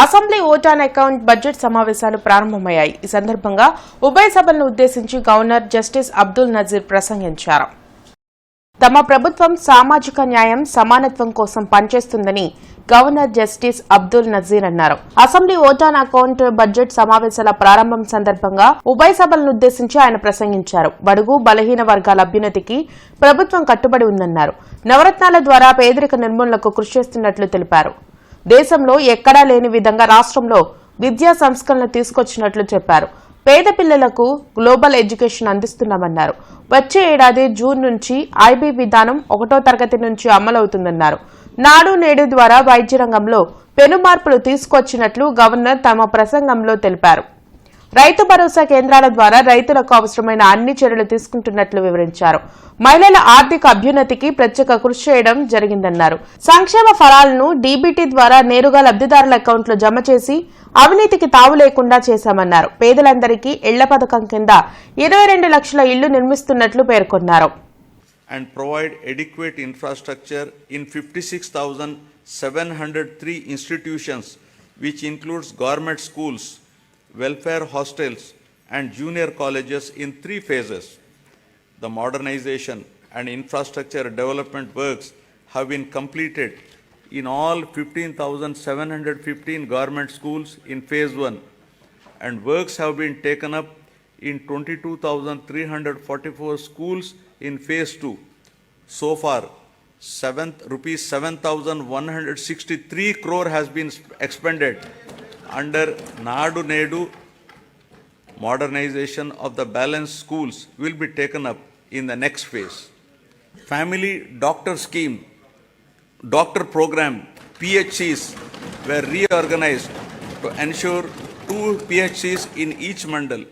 Assembly vote on account budget సమావేశాలు ప్రారంభమయ్యాయి. ఈ సందర్భంగా ఉభయ సభలను ఉద్దేశించి గవర్నర్ జస్టిస్ అబ్దుల్ నజీర్ ప్రసంగించారు. తమ ప్రభుత్వం సామాజిక న్యాయం సమానత్వం కోసం పనిచేస్తుందని గవర్నర్ జస్టిస్ అబ్దుల్ నజీర్ అన్నారు. అసెంబ్లీ ఓటాన్ అకౌంట్ బడ్జెట్ సమావేశాల ప్రారంభం సందర్భంగా ఉభయ సభలను ఉద్దేశించి ఆయన ప్రసంగించారు. బడుగు బలహీన వర్గాల అభ్యున్నతికి ప్రభుత్వం కట్టుబడి ఉందన్నారు. నవరత్నాల ద్వారా పేదరిక నిర్మూలనకు కృషి చేస్తున్నట్లు తెలిపారు. దేశంలో ఎక్కడా లేని విధంగా రాష్ట్రంలో విద్యా సంస్కరణలు తీసుకొచ్చినట్లు చెప్పారు. పేద పిల్లలకు గ్లోబల్ ఎడ్యుకేషన్ అందిస్తున్నామన్నారు. వచ్చే ఏడాది జూన్ నుంచి ఐబీ విధానం ఒకటో తరగతి నుంచి అమలవుతుందన్నారు. నాడు నేడు ద్వారా వైద్య రంగంలో పెను మార్పులు తీసుకొచ్చినట్లు గవర్నర్ తమ ప్రసంగంలో తెలిపారు. రైతు భరోసా కేంద్రాల ద్వారా రైతులకు అవసరమైన అన్ని చర్యలు తీసుకుంటున్నట్లు వివరించారు. మహిళల ఆర్థిక అభ్యున్నతికి ప్రత్యేక కృషి చేయడం జరిగిందన్నారు. సంక్షేమ ఫలాలను డీబీటీ ద్వారా నేరుగా లబ్దిదారుల అకౌంట్లో జమ చేసి అవినీతికి తావు లేకుండా చేశామన్నారు. పేదలందరికీ ఇళ్ళ పథకం కింద ఇరవై రెండు లక్షల ఇళ్ళు నిర్మిస్తున్నట్లు పేర్కొన్నారు. And provide adequate infrastructure in 56,703 institutions, which includes government schools, welfare hostels, and junior colleges in three phases. The modernization and infrastructure development works have been completed in all 15,715 government schools in phase one, and works have been taken up in 22,344 schools in phase two. So far, seven, rupees 7,163 crore has been expended under Nadu Nedu modernization of the balanced schools will be taken up in the next phase. Family doctor scheme, doctor program, PHCs were reorganized to ensure two PHCs in each mandal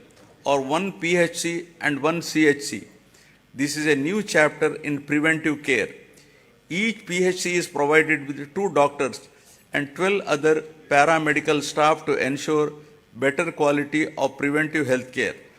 or one PHC and one CHC. This is a new chapter in preventive care. Each PHC is provided with two doctors and 12 other paramedical staff to ensure better quality of preventive health care.